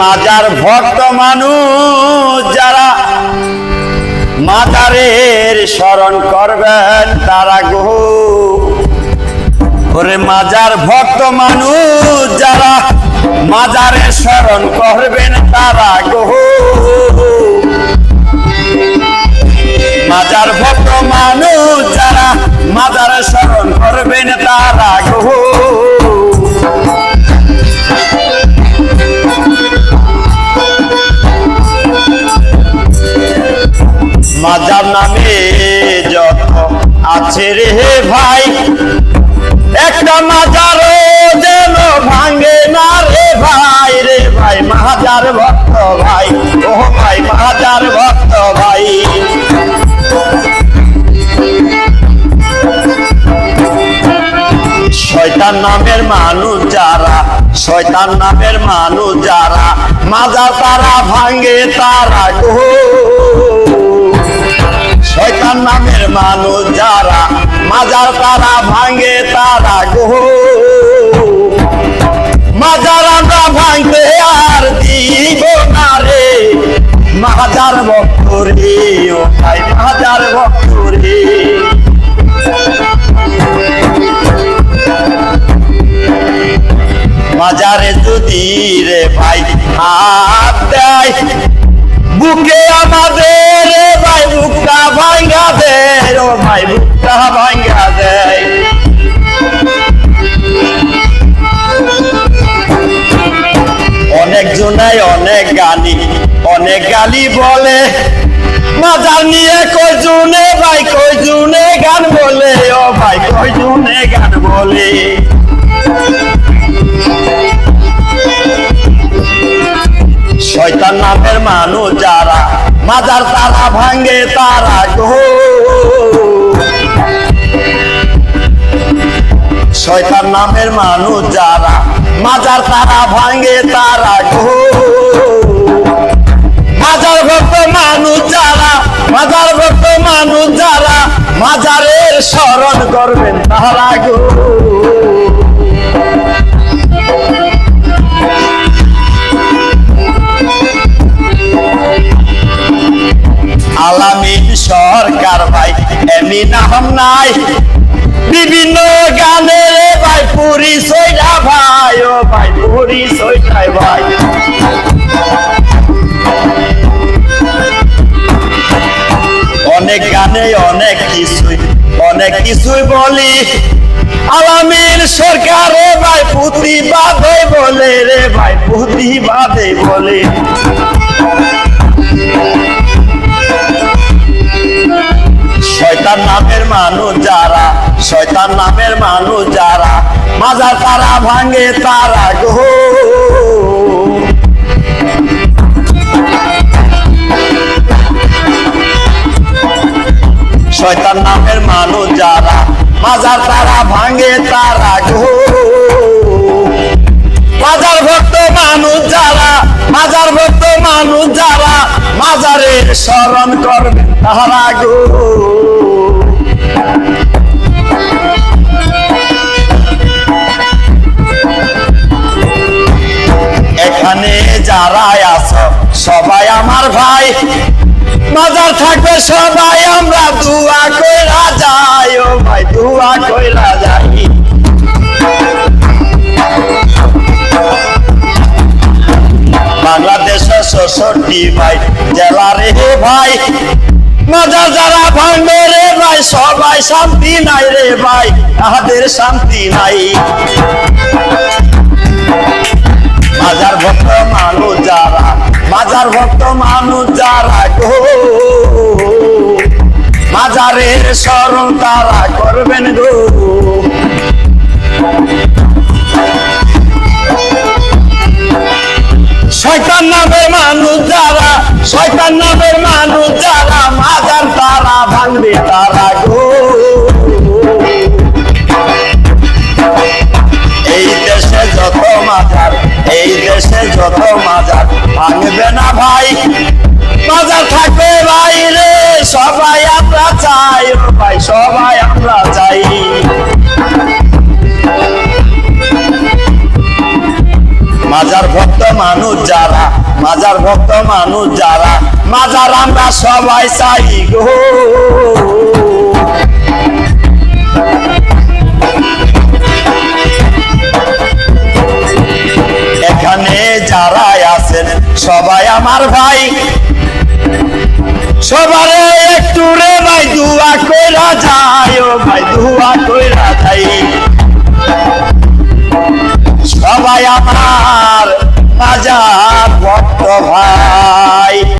মাজার ভক্ত মানুষ যারা মাজারের স্মরণ করবেন তারা গো। ওরে মাজার ভক্ত মানুষ যারা মাজারের স্মরণ করবেন তারা গো। মাজার ভক্ত মানুষ যারা মাজারের স্মরণ করবেন তারা গো। নামে যত আছে রে ভাই, একটা মাজারও যেন ভাঙে না রে ভাই রে ভাই, মাজার ভক্ত ভাই, ও ভাই, মাজার ভক্ত ভাই। শয়তান নামের মানুষ যারা, শয়তান নামের মানুষ যারা, মাজার তারা ভাঙে তারা গো। শয়তান নামের মানুষ যারা, মাজার তারা ভাঙে তারা গো। মাজার আমরা ভাঙতে আর দিব না রে। মাজার ভক্ত রে ও ভাই, মাজার ভক্ত রে মাজারে যদি রে ভাই হাত দেয়, বুকে আমাদের অনেক অনেক গালি অনেক গালি বলে। মাজার নিয়ে কই জুনে ভাই কই জুনে গান বলে? ও ভাই কই জুনে গান বলে? শয়তান নামের মানুষ যারা, মাজার তারা ভাঙ্গে তারা গো। শয়তান নামের মানুষ যারা, মাজার তারা ভাঙ্গে তারা গো। স্মরণ করবেন তারা গো আলামিন সরকার ভাই, এমনি নাম নাই। বিভিন্ন গানের ভাই, পুরি সইলা ভাই, ও ভাই, পুরি সইটাই ভাই। কিছুই বলি। আলামিন সরকারে ভাই প্রতিবাদে বলে রে ভাই প্রতিবাদে বলে। শয়তান নামের মানুষ যারা, শয়তান নামের মানুষ যারা, মাজার তারা ভাঙে তারা গো। শয়তান নামের মানুষ যারা, মাজার তারা ভাঙে তারা গো। মাজার ভক্ত মানুষ যারা, মাজার ভক্ত মানুষ যারা, মাজারের স্মরণ করবে তারা গো। এখানে যারা আছো, সবাই আমার ভাই। মাজার থাকবে সবাই, আমরা দুয়া কইরা যাই। ও ভাই, দুয়া কইরা যাই। বাংলাদেশের ষষ্ঠটি ভাই জেলার হে ভাই। মাজার যারা ভাঙবে রে ভাই, সবাই শান্তি নাই রে ভাই, তাহাদের শান্তি নাই। মাজার ভক্ত মানুষ যারা মাজার ভক্ত মানুষ যারা গো মাজারের স্মরণ তারা করবেন গো। শয়তান নামের মানুষ যারা, শয়তান নামের মানুষ যারা, মাজার তারা ভাঙবে তারা গো। এই দেশে যত মাজার, এই দেশে যত মাজার। ভাঙবে না ভাই। মাজার থাকবে বাইরে, সবাই আমরা চাই ভাই, সবাই আমরা চাই। মাজার ভক্ত মানুষ যারা, মাজার ভক্ত মানুষ যারা, মাজার আমরা সবাই চাই গো। সবাই আমার ভাই। সবারে একটু রে ভাই, দুয়া কইরা যায়, ও ভাই, দুয়া কইরা যাই সবাই আমার ভাই